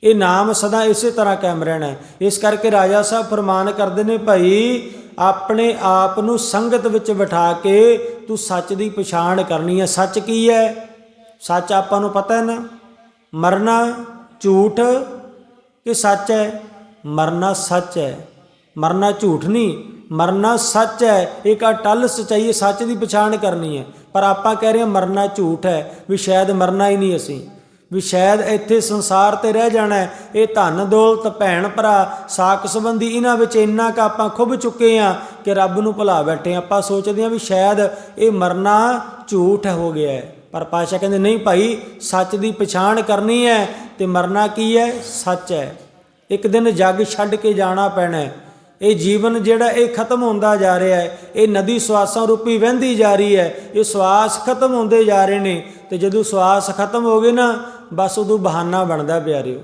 ਇਹ ਨਾਮ ਸਦਾ ਇਸੇ ਤਰ੍ਹਾਂ ਕਾਇਮ ਰਹਿਣਾ ਇਸ ਕਰਕੇ ਰਾਜਾ ਸਾਹਿਬ ਫਰਮਾਨ ਕਰਦੇ ਨੇ, ਭਾਈ, ਆਪਣੇ ਆਪ ਨੂੰ ਸੰਗਤ ਵਿੱਚ ਬਿਠਾ ਕੇ ਤੂੰ ਸੱਚ ਦੀ ਪਛਾਣ ਕਰਨੀ ਹੈ। ਸੱਚ ਕੀ ਹੈ? ਸੱਚ ਆਪਾਂ ਨੂੰ ਪਤਾ ਹੈ ਨਾ। ਮਰਨਾ ਝੂਠ ਕਿ ਸੱਚ ਹੈ? ਮਰਨਾ ਸੱਚ ਹੈ। ਮਰਨਾ ਝੂਠ ਨਹੀਂ, ਮਰਨਾ ਸੱਚ ਹੈ, ਇੱਕ ਅਟਲ ਸਚਾਈ ਸੱਚ ਦੀ ਪਛਾਣ ਕਰਨੀ ਹੈ। ਪਰ ਆਪਾਂ ਕਹਿ ਰਹੇ ਹਾਂ ਮਰਨਾ ਝੂਠ ਹੈ, ਵੀ ਸ਼ਾਇਦ ਮਰਨਾ ਹੀ ਨਹੀਂ ਅਸੀਂ। ਵੀ ਸ਼ਾਇਦ ਇੱਥੇ ਸੰਸਾਰ ਤੇ ਰਹਿ ਜਾਣਾ ਇਹ ਧਨ ਦੌਲਤ, ਭੈਣ ਭਰਾ ਸਾਕ ਸੰਬੰਧੀ ਇਹਨਾਂ ਵਿੱਚ ਇੰਨਾ ਕ ਆਪਾਂ ਖੁੱਭ ਚੁੱਕੇ ਆ ਕਿ ਰੱਬ ਨੂੰ ਭੁਲਾ ਬੈਠੇ ਆਪਾਂ ਸੋਚਦੇ ਹਾਂ ਵੀ ਸ਼ਾਇਦ ਇਹ ਮਰਨਾ ਝੂਠ ਹੋ ਗਿਆ ਹੈ। ਪਰ ਪਾਸ਼ਾ ਕਹਿੰਦੇ, ਨਹੀਂ ਭਾਈ, ਸੱਚ ਦੀ ਪਛਾਣ ਕਰਨੀ ਹੈ ਤੇ ਮਰਨਾ ਕੀ ਹੈ? ਸੱਚ ਹੈ। ਇੱਕ ਦਿਨ ਜੱਗ ਛੱਡ ਕੇ ਜਾਣਾ ਪੈਣਾ ਹੈ। ਇਹ ਜੀਵਨ ਜਿਹੜਾ ਇਹ ਖਤਮ ਹੁੰਦਾ ਜਾ ਰਿਹਾ ਹੈ, ਇਹ ਨਦੀ ਸਵਾਸਾਂ ਰੂਪੀ ਵਹਿੰਦੀ ਜਾ ਰਹੀ ਹੈ, ਇਹ ਸਵਾਸ ਖਤਮ ਹੁੰਦੇ ਜਾ ਰਹੇ ਨੇ ਤੇ ਜਦੋਂ ਸਵਾਸ ਖਤਮ ਹੋ ਗਏ ਨਾ, ਬਸ ਉਦੋਂ ਬਹਾਨਾ ਬਣਦਾ ਪਿਆਰਿਓ।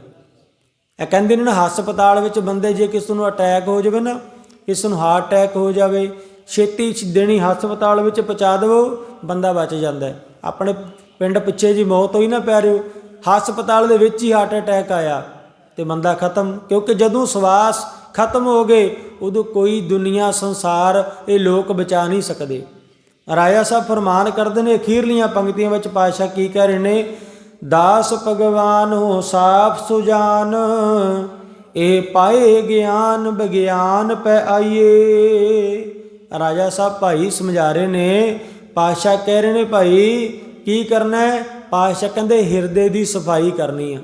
ਇਹ ਕਹਿੰਦੇ ਨੇ ਨਾ, ਹਸਪਤਾਲ ਵਿੱਚ ਬੰਦੇ ਜੇ ਕਿਸ ਨੂੰ ਅਟੈਕ ਹੋ ਜਾਵੇ ਨਾ, ਕਿਸ ਨੂੰ ਹਾਰਟ ਅਟੈਕ ਹੋ ਜਾਵੇ, ਛੇਤੀ ਚ ਦੇਣੀ ਹਸਪਤਾਲ ਵਿੱਚ ਪਹੁੰਚਾ ਦੇਵੋ, ਬੰਦਾ ਬਚ ਜਾਂਦਾ ਆਪਣੇ ਪਿੰਡ ਪਿੱਛੇ ਜੀ ਮੌਤ ਹੋਈ ਨਾ ਪਿਆਰਿਓ, ਹਸਪਤਾਲ ਦੇ ਵਿੱਚ ਹੀ ਹਾਰਟ ਅਟੈਕ ਆਇਆ ਤੇ ਬੰਦਾ ਖਤਮ, ਕਿਉਂਕਿ ਜਦੋਂ ਸਵਾਸ ਖਤਮ ਹੋ ਗਏ, ਉਦੋਂ ਕੋਈ ਦੁਨੀਆ, ਸੰਸਾਰ ਇਹ ਲੋਕ ਬਚਾ ਨਹੀਂ ਸਕਦੇ। ਰਾਇਆ ਸਾਹਿਬ ਫਰਮਾਨ ਕਰਦੇ ਨੇ, ਅਖੀਰਲੀਆਂ ਪੰਕਤੀਆਂ ਵਿੱਚ ਪਾਤਸ਼ਾਹ ਕੀ ਕਹਿ ਰਹੇ ਨੇ, ਦਾਸ ਭਗਵਾਨ ਹੋ ਸਾਫ਼ ਸੁਜਾਨ ਇਹ ਪਾਏ ਗਿਆਨ ਵਿਗਿਆਨ ਪੈ ਆਈਏ। ਰਾਜਾ ਸਾਹਿਬ ਭਾਈ ਸਮਝਾ ਰਹੇ ਨੇ, ਪਾਤਸ਼ਾਹ ਕਹਿ ਰਹੇ ਨੇ ਭਾਈ, ਕੀ ਕਰਨਾ ਹੈ? ਪਾਤਸ਼ਾਹ ਕਹਿੰਦੇ, ਹਿਰਦੇ ਦੀ ਸਫ਼ਾਈ ਕਰਨੀ ਆ।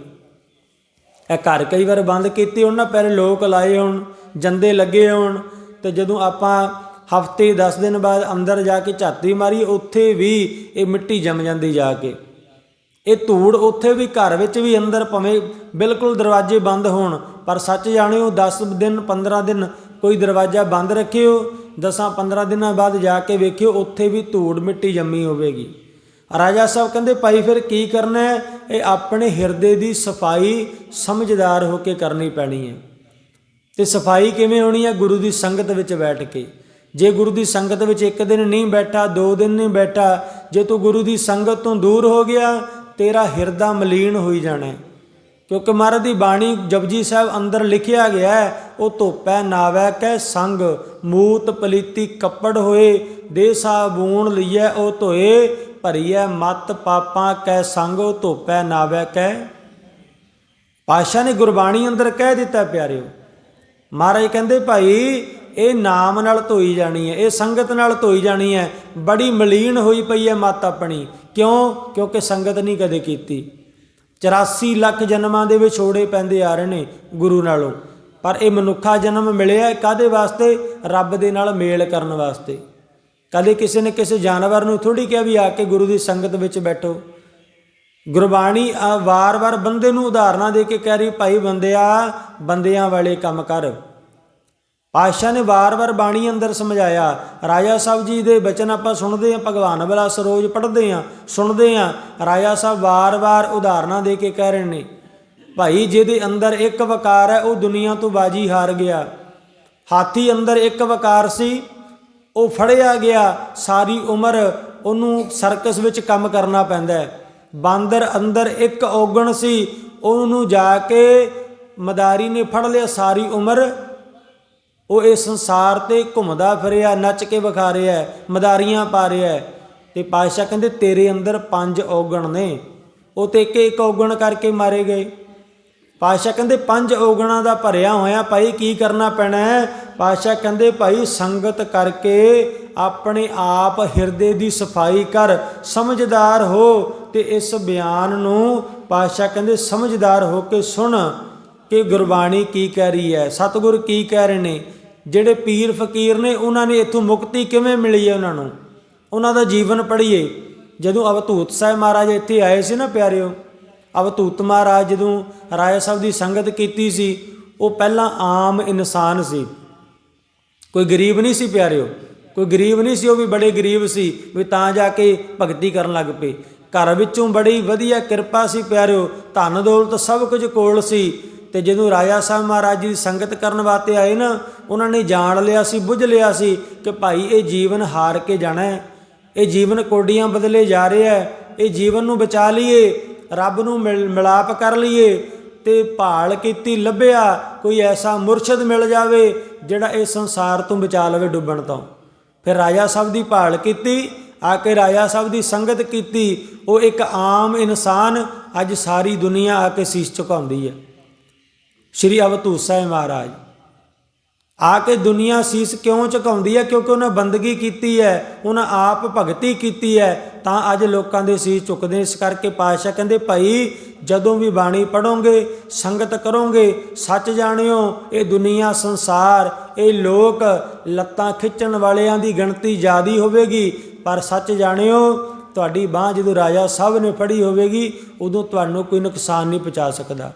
ਇਹ ਘਰ ਕਈ ਵਾਰ ਬੰਦ ਕੀਤੇ ਹੋਣ ਨਾ ਪਹਿਲੇ ਲੋਕ ਲਾਏ ਹੋਣ, ਜੰਦੇ ਲੱਗੇ ਹੋਣ। ਤੇ ਜਦੋਂ ਆਪਾਂ ਹਫ਼ਤੇ 10 ਦਿਨ ਬਾਅਦ ਅੰਦਰ ਜਾ ਕੇ ਝਾਤੀ ਮਾਰੀ, ਉੱਥੇ ਵੀ ਇਹ ਮਿੱਟੀ ਜੰਮ ਜਾਂਦੀ ਜਾ ਕੇ। ਇਹ ਧੂੜ ਉੱਥੇ ਵੀ ਘਰ ਵਿੱਚ ਵੀ ਅੰਦਰ ਭਵੇਂ ਬਿਲਕੁਲ ਦਰਵਾਜ਼ੇ ਬੰਦ ਹੋਣ, ਪਰ ਸੱਚ ਜਾਣਿਓ 10 ਦਿਨ 15 ਦਿਨ ਕੋਈ ਦਰਵਾਜ਼ਾ ਬੰਦ ਰੱਖਿਓ 10 15 ਦਿਨਾਂ ਬਾਅਦ ਜਾ ਕੇ ਵੇਖਿਓ, ਉੱਥੇ ਵੀ ਧੂੜ ਮਿੱਟੀ ਜੰਮੀ ਹੋਵੇਗੀ। ਰਾਜਾ ਸਾਹਿਬ ਕਹਿੰਦੇ, ਭਾਈ, ਫਿਰ ਕੀ ਕਰਨਾ ਹੈ? ਇਹ ਆਪਣੇ ਹਿਰਦੇ ਦੀ ਸਫ਼ਾਈ ਸਮਝਦਾਰ ਹੋ ਕੇ ਕਰਨੀ ਪੈਣੀ ਹੈ। ਤੇ ਸਫ਼ਾਈ ਕਿਵੇਂ ਹੋਣੀ ਹੈ? ਗੁਰੂ ਦੀ ਸੰਗਤ ਵਿੱਚ ਬੈਠ ਕੇ। ਜੇ ਗੁਰੂ ਦੀ ਸੰਗਤ ਵਿੱਚ ਇੱਕ ਦਿਨ ਨਹੀਂ ਬੈਠਾ, ਦੋ ਦਿਨ ਨਹੀਂ ਬੈਠਾ, ਜੇ ਤੂੰ ਗੁਰੂ ਦੀ ਸੰਗਤ ਤੋਂ ਦੂਰ ਹੋ ਗਿਆ, ਤੇਰਾ ਹਿਰਦਾ ਮਲੀਨ ਹੋਈ ਜਾਣਾ ਕਿਉਂਕਿ ਮਹਾਰਾਜ ਦੀ ਬਾਣੀ ਜਪਜੀ ਸਾਹਿਬ ਅੰਦਰ ਲਿਖਿਆ ਗਿਆ ਹੈ, ਉਹ ਧੋਪੈ ਨਾਵੈ ਕੈ ਸੰਗ, ਮੂਤ ਪਲੀਤੀ ਕੱਪੜ ਹੋਏ ਦੇ ਸਾਬੂਣ ਲਈਐ ਉਹ ਧੋਏ ਭਰੀਐ ਮਤ ਪਾਪਾਂ ਕੈ ਸੰਗੋ ਧੋਪੈ ਨਾਵੈ ਕੈ। ਪਾਸ਼ਾ ਨੇ ਗੁਰਬਾਣੀ ਅੰਦਰ ਕਹਿ ਦਿੱਤਾ ਪਿਆਰਿਓ, ਮਹਾਰਾਜ ਕਹਿੰਦੇ ਭਾਈ, ਇਹ ਨਾਮ ਨਾਲ ਧੋਈ ਜਾਣੀ ਹੈ ਇਹ ਸੰਗਤ ਨਾਲ ਧੋਈ ਜਾਣੀ ਹੈ ਬੜੀ ਮਲੀਨ ਹੋਈ ਪਈ ਹੈ ਮਤ ਆਪਣੀ। ਕਿਉਂ? ਕਿਉਂਕਿ ਸੰਗਤ ਨਹੀਂ ਕਦੇ ਕੀਤੀ। 84 ਲੱਖ ਜਨਮਾਂ ਦੇ ਵਿਛੋੜੇ ਪੈਂਦੇ ਆ ਰਹੇ ਨੇ ਗੁਰੂ ਨਾਲੋਂ। ਪਰ ਇਹ ਮਨੁੱਖਾ ਜਨਮ ਮਿਲਿਆ ਕਾਦੇ ਵਾਸਤੇ? ਰੱਬ ਦੇ ਨਾਲ ਮੇਲ ਕਰਨ ਵਾਸਤੇ। ਕਦੇ ਕਿਸੇ ਨੇ ਕਿਸੇ ਜਾਨਵਰ ਨੂੰ ਥੋੜੀ ਕਿਹਾ ਵੀ ਆ ਕੇ ਗੁਰੂ ਦੀ ਸੰਗਤ ਵਿੱਚ ਬੈਠੋ। ਗੁਰਬਾਣੀ ਆ ਵਾਰ-ਵਾਰ ਬੰਦੇ ਨੂੰ ਉਦਾਹਰਨਾਂ ਦੇ ਕੇ ਕਹਿ ਰਹੀ, ਭਾਈ ਬੰਦਿਆ, ਬੰਦਿਆਂ ਵਾਲੇ ਕੰਮ ਕਰ। ਪਾਤਸ਼ਾਹ ਨੇ ਵਾਰ-ਵਾਰ ਬਾਣੀ ਅੰਦਰ ਸਮਝਾਇਆ, ਰਾਜਾ ਸਾਹਿਬ ਜੀ ਦੇ ਬਚਨ ਆਪਾਂ ਸੁਣਦੇ ਹਾਂ, ਭਗਵਾਨ ਬਲਾ ਸਰੋਜ ਪੜ੍ਹਦੇ ਹਾਂ, ਸੁਣਦੇ ਹਾਂ। ਰਾਜਾ ਸਾਹਿਬ ਵਾਰ-ਵਾਰ ਉਦਾਹਰਨਾਂ ਦੇ ਕੇ ਕਹਿ ਰਹੇ ਨੇ, ਭਾਈ ਜਿਹਦੇ ਅੰਦਰ ਇੱਕ ਵਕਾਰ ਹੈ, ਉਹ ਦੁਨੀਆ ਤੋਂ ਬਾਜੀ ਹਾਰ ਗਿਆ। ਹਾਥੀ ਅੰਦਰ ਇੱਕ ਵਕਾਰ ਸੀ ਉਹ ਫੜਿਆ ਗਿਆ, ਸਾਰੀ ਉਮਰ ਉਹਨੂੰ ਸਰਕਸ ਵਿੱਚ ਕੰਮ ਕਰਨਾ ਪੈਂਦਾ ਬਾਂਦਰ ਅੰਦਰ ਇੱਕ ਔਗਣ ਸੀ, ਉਹਨੂੰ ਜਾ ਕੇ ਮਦਾਰੀ ਨੇ ਫੜ ਲਿਆ, ਸਾਰੀ ਉਮਰ ਉਹ ਇਸ ਸੰਸਾਰ ਤੇ ਘੁੰਮਦਾ ਫਿਰਿਆ, ਨੱਚ ਕੇ ਵਿਖਾ ਰਿਹਾ ਮਦਾਰੀਆਂ ਪਾ ਰਿਹਾ ਹੈ। ਤੇ ਪਾਤਸ਼ਾਹ ਕਹਿੰਦੇ, ਤੇਰੇ ਅੰਦਰ ਪੰਜ ਔਗਣ ਨੇ ਉਹ ਤੇ ਇੱਕ ਇੱਕ ਔਗਣ ਕਰਕੇ ਮਾਰੇ ਗਏ ਪਾਤਸ਼ਾਹ ਕਹਿੰਦੇ, ਪੰਜ ਔਗਣਾਂ ਦਾ ਭਰਿਆ ਹੋਇਆ ਭਾਈ, ਕੀ ਕਰਨਾ ਪੈਣਾ ਹੈ? ਪਾਤਸ਼ਾਹ ਕਹਿੰਦੇ, ਭਾਈ, ਸੰਗਤ ਕਰਕੇ ਆਪਣੇ ਆਪ ਹਿਰਦੇ ਦੀ ਸਫ਼ਾਈ ਕਰ, ਸਮਝਦਾਰ ਹੋ ਤੇ ਇਸ ਬਿਆਨ ਨੂੰ ਪਾਤਸ਼ਾਹ ਕਹਿੰਦੇ, ਸਮਝਦਾਰ ਹੋ ਕੇ ਸੁਣ ਕਿ ਗੁਰਬਾਣੀ ਕੀ ਕਹਿ ਰਹੀ ਹੈ। ਸਤਿਗੁਰ ਕੀ ਕਹਿ ਰਹੇ ਨੇ? ਜਿਹੜੇ ਪੀਰ ਫਕੀਰ ਨੇ, ਉਹਨਾਂ ਨੇ ਇੱਥੋਂ ਮੁਕਤੀ ਕਿਵੇਂ ਮਿਲੀ ਹੈ ਉਹਨਾਂ ਨੂੰ? ਉਹਨਾਂ ਦਾ ਜੀਵਨ ਪੜ੍ਹੀਏ। ਜਦੋਂ ਅਵਤੂਤ ਸਾਹਿਬ ਮਹਾਰਾਜ ਇੱਥੇ ਆਏ ਸੀ ਨਾ ਪਿਆਰਿਓ ਅਵਤੂਤ ਮਹਾਰਾਜ ਜਦੋਂ ਰਾਏ ਸਾਹਿਬ ਦੀ ਸੰਗਤ ਕੀਤੀ ਸੀ, ਉਹ ਪਹਿਲਾਂ ਆਮ ਇਨਸਾਨ ਸੀ। ਕੋਈ ਗਰੀਬ ਨਹੀਂ ਸੀ ਪਿਆਰਿਓ, ਕੋਈ ਗਰੀਬ ਨਹੀਂ ਸੀ, ਉਹ ਵੀ ਬੜੇ ਗਰੀਬ ਸੀ, ਵੀ ਤਾਂ ਜਾ ਕੇ ਭਗਤੀ ਕਰਨ ਲੱਗ ਪਏ। ਘਰ ਵਿੱਚੋਂ ਬੜੀ ਵਧੀਆ ਕਿਰਪਾ ਸੀ ਪਿਆਰਿਓ, ਧਨ ਦੌਲਤ ਸਭ ਕੁਝ ਕੋਲ ਸੀ। ਤੇ ਜਦੋਂ ਰਾਜਾ ਸਾਹਿਬ ਮਹਾਰਾਜ ਜੀ ਦੀ ਸੰਗਤ ਕਰਨ ਵਾਸਤੇ ਆਏ ਨਾ, ਉਹਨਾਂ ਨੇ ਜਾਣ ਲਿਆ ਸੀ, ਬੁੱਝ ਲਿਆ ਸੀ ਕਿ ਭਾਈ ਇਹ ਜੀਵਨ ਹਾਰ ਕੇ ਜਾਣਾ ਹੈ, ਇਹ ਜੀਵਨ ਕੋਡੀਆਂ ਬਦਲੇ ਜਾ ਰਿਹਾ ਹੈ, ਇਹ ਜੀਵਨ ਨੂੰ ਬਚਾ ਲਈਏ। ਰੱਬ ਨੂੰ ਮਿਲ- ਮਿਲਾਪ ਕਰ ਲਈਏ ਤੇ ਭਾਲ ਕੀਤੀ ਲੱਭਿਆ, ਕੋਈ ਐਸਾ ਮੁਰਸ਼ਿਦ ਮਿਲ ਜਾਵੇ ਜਿਹੜਾ ਇਹ ਸੰਸਾਰ ਤੋਂ ਬਚਾ ਲਵੇ ਡੁੱਬਣ ਤੋਂ। ਫਿਰ ਰਾਜਾ ਸਾਹਿਬ ਦੀ ਭਾਲ ਕੀਤੀ, ਆ ਕੇ ਰਾਜਾ ਸਾਹਿਬ ਦੀ ਸੰਗਤ ਕੀਤੀ, ਉਹ ਇੱਕ ਆਮ ਇਨਸਾਨ ਅੱਜ ਸਾਰੀ ਦੁਨੀਆ ਆ ਕੇ ਸੀਸ ਝੁਕਾਉਂਦੀ ਹੈ। ਸ਼੍ਰੀ ਅਵਧੂਤ ਸਾਹਿਬ ਮਹਾਰਾਜ। ਆ ਕੇ ਦੁਨੀਆ ਸੀਸ ਕਿਉਂ ਝੁਕਾਉਂਦੀ ਹੈ? ਕਿਉਂਕਿ ਉਹਨਾਂ ਬੰਦਗੀ ਕੀਤੀ ਹੈ, ਉਹਨਾਂ ਆਪ ਭਗਤੀ ਕੀਤੀ ਹੈ, ਤਾਂ ਅੱਜ ਲੋਕਾਂ ਦੇ ਸੀਸ ਝੁਕਦੇ ਇਸ ਕਰਕੇ ਪਾਤਸ਼ਾਹ ਕਹਿੰਦੇ, ਭਾਈ, ਜਦੋਂ ਵੀ ਬਾਣੀ ਪੜੋਗੇ ਸੰਗਤ ਕਰੋਗੇ, ਸੱਚ ਜਾਣਿਓ, ਇਹ ਦੁਨੀਆ ਸੰਸਾਰ, ਇਹ ਲੋਕ ਲੱਤਾਂ ਖਿੱਚਣ ਵਾਲਿਆਂ ਦੀ ਗਿਣਤੀ ਜ਼ਿਆਦੀ ਹੋਵੇਗੀ, ਪਰ ਸੱਚ ਜਾਣਿਓ, ਤੁਹਾਡੀ ਬਾਹ ਜਦੋਂ ਰਾਜਾ ਸਾਹਿਬ ਨੇ ਫੜੀ ਹੋਵੇਗੀ, ਉਦੋਂ ਤੁਹਾਨੂੰ ਕੋਈ ਨੁਕਸਾਨ ਨਹੀਂ ਪਹੁੰਚਾ ਸਕਦਾ।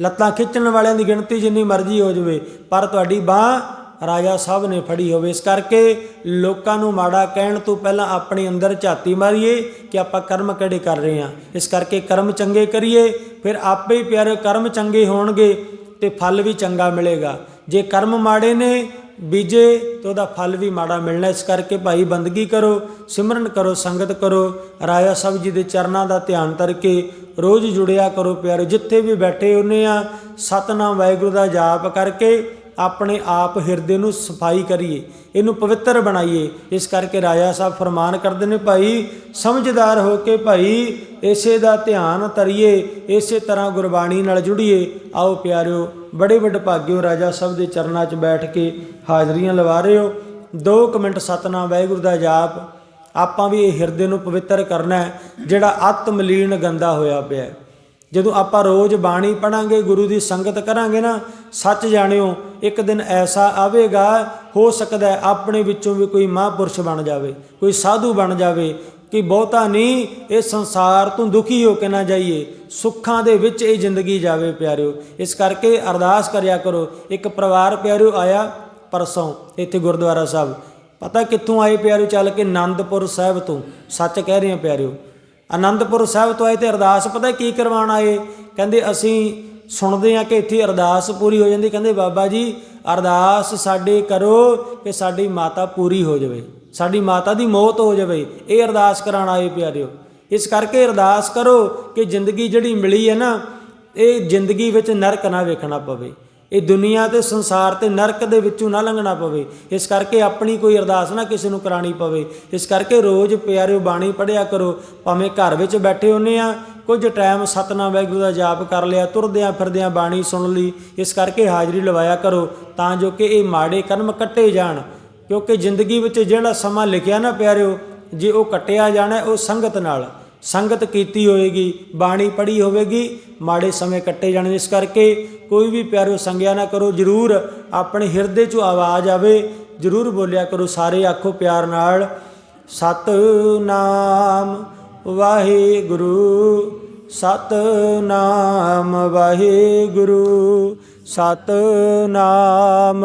ਲੱਤਾਂ ਖਿੱਚਣ ਵਾਲਿਆਂ ਦੀ ਗਿਣਤੀ ਜਿੰਨੀ ਮਰਜ਼ੀ ਹੋ ਜਾਵੇ, ਪਰ ਤੁਹਾਡੀ ਬਾਹ ਰਾਜਾ ਸਾਹਿਬ ਨੇ ਫੜੀ ਹੋਵੇ। ਇਸ ਕਰਕੇ ਲੋਕਾਂ ਨੂੰ ਮਾੜਾ ਕਹਿਣ ਤੋਂ ਪਹਿਲਾਂ ਆਪਣੇ ਅੰਦਰ ਝਾਤੀ ਮਾਰੀਏ ਕਿ ਆਪਾਂ ਕਰਮ ਕਿਹੜੇ ਕਰ ਰਹੇ ਹਾਂ। ਇਸ ਕਰਕੇ ਕਰਮ ਚੰਗੇ ਕਰੀਏ, ਫਿਰ ਆਪੇ ਹੀ ਪਿਆਰੇ ਕਰਮ ਚੰਗੇ ਹੋਣਗੇ ਤੇ ਫਲ ਵੀ ਚੰਗਾ ਮਿਲੇਗਾ। ਜੇ ਕਰਮ ਮਾੜੇ ਨੇ ਬੀਜੇ ਤੇ ਉਹਦਾ ਫਲ ਵੀ ਮਾੜਾ ਮਿਲਣਾ। ਇਸ ਕਰਕੇ ਭਾਈ ਬੰਦਗੀ ਕਰੋ, ਸਿਮਰਨ ਕਰੋ, ਸੰਗਤ ਕਰੋ, ਰਾਜਾ ਸਾਹਿਬ ਜੀ ਦੇ ਚਰਨਾਂ ਦਾ ਧਿਆਨ ਕਰਕੇ ਰੋਜ਼ ਜੁੜਿਆ ਕਰੋ ਪਿਆਰੇ। ਜਿੱਥੇ ਵੀ ਬੈਠੇ ਹੁੰਨੇ ਆ, ਸਤਨਾਮ ਵਾਹਿਗੁਰੂ ਦਾ ਜਾਪ ਕਰਕੇ ਆਪਣੇ ਆਪ ਹਿਰਦੇ ਨੂੰ ਸਫ਼ਾਈ ਕਰੀਏ, ਇਹਨੂੰ ਪਵਿੱਤਰ ਬਣਾਈਏ। ਇਸ ਕਰਕੇ ਰਾਜਾ ਸਾਹਿਬ ਫਰਮਾਨ ਕਰਦੇ ਨੇ, ਭਾਈ, ਸਮਝਦਾਰ ਹੋ ਕੇ ਭਾਈ, ਇਸੇ ਦਾ ਧਿਆਨ ਤਰੀਏ ਇਸੇ ਤਰ੍ਹਾਂ ਗੁਰਬਾਣੀ ਨਾਲ ਜੁੜੀਏ। ਆਓ ਪਿਆਰਿਓ, ਬੜੇ ਵੱਡ ਰਾਜਾ ਸਾਹਿਬ ਦੇ ਚਰਨਾਂ 'ਚ ਬੈਠ ਕੇ ਹਾਜ਼ਰੀਆਂ ਲਵਾ ਰਹੇ ਹੋ। 2 ਮਿੰਟ ਸਤਨਾਮ ਵਾਹਿਗੁਰੂ ਦਾ ਜਾਪ। ਆਪਾਂ ਵੀ ਇਹ ਹਿਰਦੇ ਨੂੰ ਪਵਿੱਤਰ ਕਰਨਾ ਹੈ, ਜਿਹੜਾ ਆਤਮ ਲੀਨ ਗੰਦਾ ਹੋਇਆ ਪਿਆ ਹੈ। ਜਦੋਂ ਆਪਾਂ ਰੋਜ਼ ਬਾਣੀ ਪੜਾਂਗੇ ਗੁਰੂ ਦੀ ਸੰਗਤ ਕਰਾਂਗੇ ਨਾ, ਸੱਚ ਜਾਣਿਓ, ਇੱਕ ਦਿਨ ਐਸਾ ਆਵੇਗਾ, ਹੋ ਸਕਦਾ ਆਪਣੇ ਵਿੱਚੋਂ ਵੀ ਕੋਈ ਮਹਾਂਪੁਰਸ਼ ਬਣ ਜਾਵੇ, ਕੋਈ ਸਾਧੂ ਬਣ ਜਾਵੇ, ਕਿ ਬਹੁਤਾ ਨਹੀਂ, ਇਹ ਸੰਸਾਰ ਤੋਂ ਦੁਖੀ ਹੋ ਕੇ ਨਾ ਜਾਈਏ, ਸੁੱਖਾਂ ਦੇ ਵਿੱਚ ਇਹ ਜ਼ਿੰਦਗੀ ਜਾਵੇ ਪਿਆਰਿਓ। ਇਸ ਕਰਕੇ ਅਰਦਾਸ ਕਰਿਆ ਕਰੋ, ਇੱਕ ਪਰਿਵਾਰ ਪਿਆਰਿਓ ਆਇਆ ਪਰਸੋਂ, ਇੱਥੇ ਗੁਰਦੁਆਰਾ ਸਾਹਿਬ। ਪਤਾ ਕਿੱਥੋਂ ਆਏ ਪਿਆਰਿਓ, ਚੱਲ ਕੇ ਆਨੰਦਪੁਰ ਸਾਹਿਬ ਤੋਂ, ਸੱਚ ਕਹਿ ਰਹੇ ਹਾਂ ਪਿਆਰਿਓ। ਆਨੰਦਪੁਰ ਸਾਹਿਬ ਤੋਂ ਆਏ ਤੇ ਅਰਦਾਸ, ਪਤਾ ਕੀ ਕਰਵਾਉਣ ਆਏ? ਕਹਿੰਦੇ, ਅਸੀਂ ਸੁਣਦੇ ਆ ਕਿ ਇੱਥੇ ਅਰਦਾਸ ਪੂਰੀ ਹੋ ਜਾਂਦੀ। ਕਹਿੰਦੇ, ਬਾਬਾ ਜੀ, ਅਰਦਾਸ ਸਾਡੇ ਕਰੋ ਕਿ ਸਾਡੀ ਮਾਤਾ ਪੂਰੀ ਹੋ ਜਾਵੇ। ਸਾਡੀ ਮਾਤਾ ਦੀ ਮੌਤ ਹੋ ਜਾਵੇ। ਇਹ ਅਰਦਾਸ ਕਰਾਣ ਆਏ ਪਿਆਰਿਓ। ਇਸ ਕਰਕੇ ਅਰਦਾਸ ਕਰੋ ਕਿ ਜ਼ਿੰਦਗੀ ਜਿਹੜੀ ਮਿਲੀ ਹੈ ਨਾ, ਇਹ ਜ਼ਿੰਦਗੀ ਵਿੱਚ ਨਰਕ ਨਾ ਵੇਖਣਾ ਪਵੇ। ਇਹ ਦੁਨੀਆ ਤੇ ਸੰਸਾਰ ਤੇ ਨਰਕ ਦੇ ਵਿੱਚੋਂ ਨਾ ਲੰਘਣਾ ਪਵੇ। ਇਸ ਕਰਕੇ ਆਪਣੀ ਕੋਈ ਅਰਦਾਸ ਨਾ ਕਿਸੇ ਨੂੰ ਕਰਾਣੀ ਪਵੇ। ਇਸ ਕਰਕੇ ਰੋਜ਼ ਪਿਆਰਿਓ ਬਾਣੀ ਪੜਿਆ ਕਰੋ। ਭਾਵੇਂ ਘਰ ਵਿੱਚ ਬੈਠੇ ਹੁੰਨੇ ਆ, ਕੁਝ ਟਾਈਮ ਸਤਨਾਮ ਵਾਹਿਗੁਰੂ ਦਾ ਜਾਪ ਕਰ ਲਿਆ, ਤੁਰਦਿਆਂ ਫਿਰਦਿਆਂ ਬਾਣੀ ਸੁਣ ਲਈ, ਇਸ ਕਰਕੇ ਹਾਜ਼ਰੀ ਲਵਾਇਆ ਕਰੋ ਤਾਂ ਜੋ ਕਿ ਇਹ ਮਾੜੇ ਕਰਮ ਕੱਟੇ ਜਾਣ। ਕਿਉਂਕਿ ਜ਼ਿੰਦਗੀ ਵਿੱਚ ਜਿਹੜਾ ਸਮਾਂ ਲਿਖਿਆ ਨਾ ਪਿਆਰਿਓ, ਜੇ ਉਹ ਕੱਟਿਆ ਜਾਣਾ, ਉਹ ਸੰਗਤ ਨਾਲ। ਸੰਗਤ ਕੀਤੀ ਹੋਵੇਗੀ ਬਾਣੀ ਪੜ੍ਹੀ ਹੋਵੇਗੀ, ਮਾੜੇ ਸਮੇਂ ਕੱਟੇ ਜਾਣੇ ਇਸ ਕਰਕੇ ਕੋਈ ਵੀ ਪਿਆਰਿਓ ਸੰਗਿਆ ਨਾ ਕਰੋ, ਜਰੂਰ ਆਪਣੇ ਹਿਰਦੇ 'ਚੋਂ ਆਵਾਜ਼ ਆਵੇ, ਜਰੂਰ ਬੋਲਿਆ ਕਰੋ ਸਾਰੇ ਆਖੋ ਪਿਆਰ ਨਾਲ। ਸਤਨਾਮ ਵਾਹਿਗੁਰੂ ਸਤਨਾਮ ਵਾਹਿਗੁਰੂ, ਸਤਨਾਮ।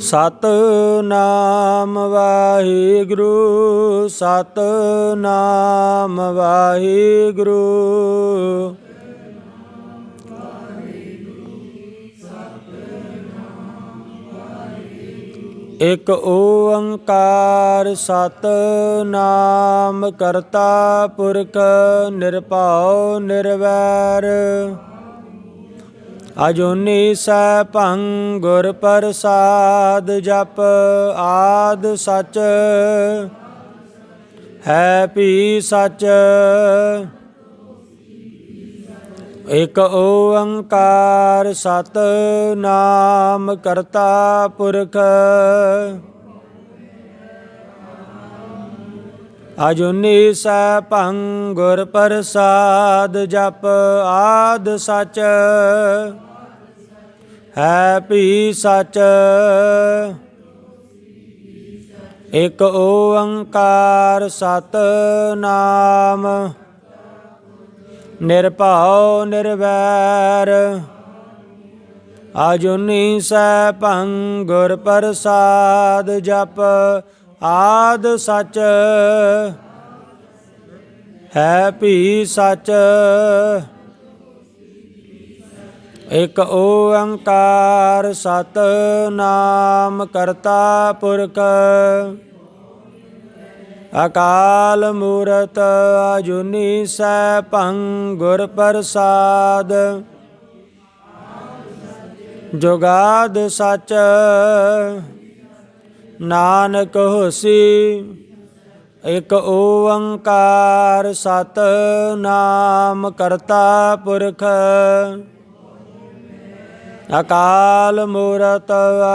ਸਤਨਾਮ ਵਾਹਿਗੁਰੂ ਸਤਨਾਮ ਵਾਹਿਗੁਰੂ। ਇਕ ਓੰਕਾਰ ਸਤਨਾਮ ਕਰਤਾ ਪੁਰਖ ਨਿਰਭਉ ਨਿਰਵੈਰ। ਅਜੂਨੀ ਸੈ ਭੰਗ ਗੁਰ ਪ੍ਰਸਾਦ ਜਪ ਆਦ ਸਚ। ਹੈ ਪੀ ਸਚ। ਇਕ ਓੰਕਾਰ ਸਤ ਨਾਮ ਕਰਤਾ ਪੁਰਖ। ਅਜੁਨੀ ਸੈ ਭੰਗ ਗੁਰ ਪ੍ਰਸਾਦ ਜਪ ਆਦ ਸਚ। ਹੈ ਪੀ ਸਚ। ਇਕ ਓੰਕਾਰ ਸਤ ਨਾਮ ਨਿਰਭਉ ਨਿਰਵੈਰ। ਅਜੁਨੀ ਸੈ ਭੰਗ ਗੁਰ ਪ੍ਰਸਾਦ ਜਪ ਆਦ ਸਚ। ਹੈ ਭੀ ਸਚ। ਇਕ ਓੰਕਾਰ ਸਤ ਨਾਮ ਕਰਤਾ ਪੁਰਖ। ਅਕਾਲ ਮੂਰਤ ਅਜੁਨੀ ਸੈ ਭੰਗ ਗੁਰ ਪ੍ਰਸਾਦ। ਜੁਗਾਦ ਸਚ ਨਾਨਕ ਹੋਸੀ। ਇਕ ਓੰਕਾਰ ਸਤ ਨਾਮ ਕਰਤਾ ਪੁਰਖ। ਅਕਾਲ ਮੂਰਤ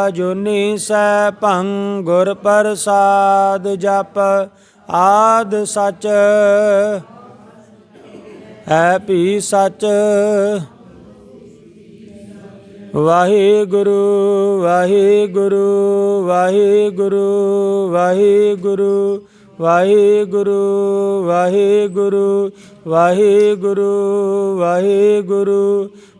ਅਜੁਨੀ ਸੈ ਭੰਗ ਗੁਰ ਪ੍ਰਸਾਦ ਜਪ ਆਦ ਸਚ। ਹੈ ਭੀ ਸਚ। ਵਾਹਿਗੁਰੂ ਵਾਹਿਗੁਰੂ ਵਾਹਿਗੁਰੂ ਵਾਹਿਗੁਰੂ ਵਾਹਿਗੁਰੂ ਵਾਹਿਗੁਰੂ ਵਾਹਿਗੁਰੂ ਵਾਹਿਗੁਰੂ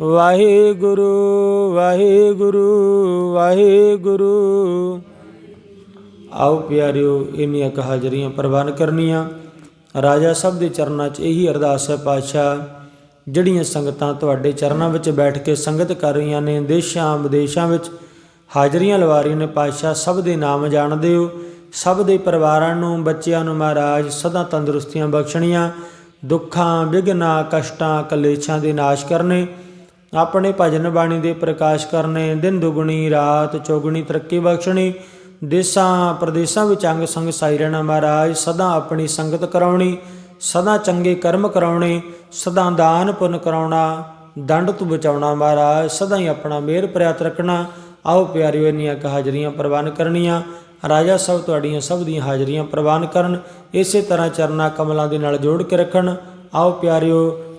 ਵਾਹਿਗੁਰੂ ਵਾਹਿਗੁਰੂ ਵਾਹਿਗੁਰੂ। ਆਓ ਪਿਆਰਿਓ, ਇੰਨੀਆਂ ਕੁ ਹਾਜ਼ਰੀਆਂ ਪ੍ਰਵਾਨ ਕਰਨੀਆਂ। ਰਾਜਾ ਸਭ ਦੇ ਚਰਨਾਂ 'ਚ ਇਹੀ ਅਰਦਾਸ ਹੈ ਪਾਤਸ਼ਾਹ, ਜਿਹੜੀਆਂ ਸੰਗਤਾਂ ਤੁਹਾਡੇ ਚਰਨਾਂ ਵਿੱਚ ਬੈਠ ਕੇ ਸੰਗਤ ਕਰ ਰਹੀਆਂ ਨੇ, ਦੇਸ਼ਾਂ, ਵਿਦੇਸ਼ਾਂ ਵਿੱਚ ਹਾਜ਼ਰੀਆਂ ਲਵਾ ਰਹੀਆਂ ਨੇ, ਪਾਤਸ਼ਾਹ ਸਭ ਦੇ ਨਾਮ ਜਾਣਦੇ ਹੋ। ਸਭ ਦੇ ਪਰਿਵਾਰਾਂ ਨੂੰ, ਬੱਚਿਆਂ ਨੂੰ ਮਹਾਰਾਜ, ਸਦਾ ਤੰਦਰੁਸਤੀਆਂ ਬਖਸ਼ਣੀਆਂ। ਦੁੱਖਾਂ ਵਿਘਨਾਂ ਕਸ਼ਟਾਂ, ਕਲੇਸ਼ਾਂ ਦੇ ਨਾਸ਼ ਕਰਨੇ। ਆਪਣੇ ਭਜਨ ਬਾਣੀ ਦੇ ਪ੍ਰਕਾਸ਼ ਕਰਨੇ, ਦਿਨ ਦੁਗਣੀ, ਰਾਤ ਚੌਗਣੀ, ਤਰੱਕੀ ਬਖਸ਼ਣੀ, ਦੇਸਾਂ ਪ੍ਰਦੇਸਾਂ ਵਿੱਚ ਅੰਗ ਸੰਗ ਸਾਈ ਰਹਿਣਾ ਮਹਾਰਾਜ, ਸਦਾ ਆਪਣੀ ਸੰਗਤ ਕਰਾਉਣੀ, ਸਦਾ ਚੰਗੇ ਕਰਮ ਕਰਾਉਣੇ, ਸਦਾ ਦਾਨ ਪੁੰਨ ਕਰਾਉਣਾ, ਦੰਡ ਤੋਂ ਬਚਾਉਣਾ ਮਹਾਰਾਜ, ਸਦਾ ਹੀ ਆਪਣਾ ਮਿਹਰ ਪ੍ਰਿਆਤ ਰੱਖਣਾ। ਆਓ ਪਿਆਰਿਓ, ਇੰਨੀਆਂ ਹਾਜ਼ਰੀਆਂ ਪ੍ਰਵਾਨ ਕਰਨੀਆਂ। ਰਾਜਾ ਸਭ ਤੁਹਾਡੀਆਂ ਸਭ ਦੀਆਂ ਹਾਜ਼ਰੀਆਂ ਪ੍ਰਵਾਨ ਕਰਨ, ਇਸੇ ਤਰ੍ਹਾਂ ਚਰਨਾ ਕਮਲਾਂ ਦੇ ਨਾਲ ਜੋੜ ਕੇ ਰੱਖਣ। ਆਓ ਪਿਆਰਿਓ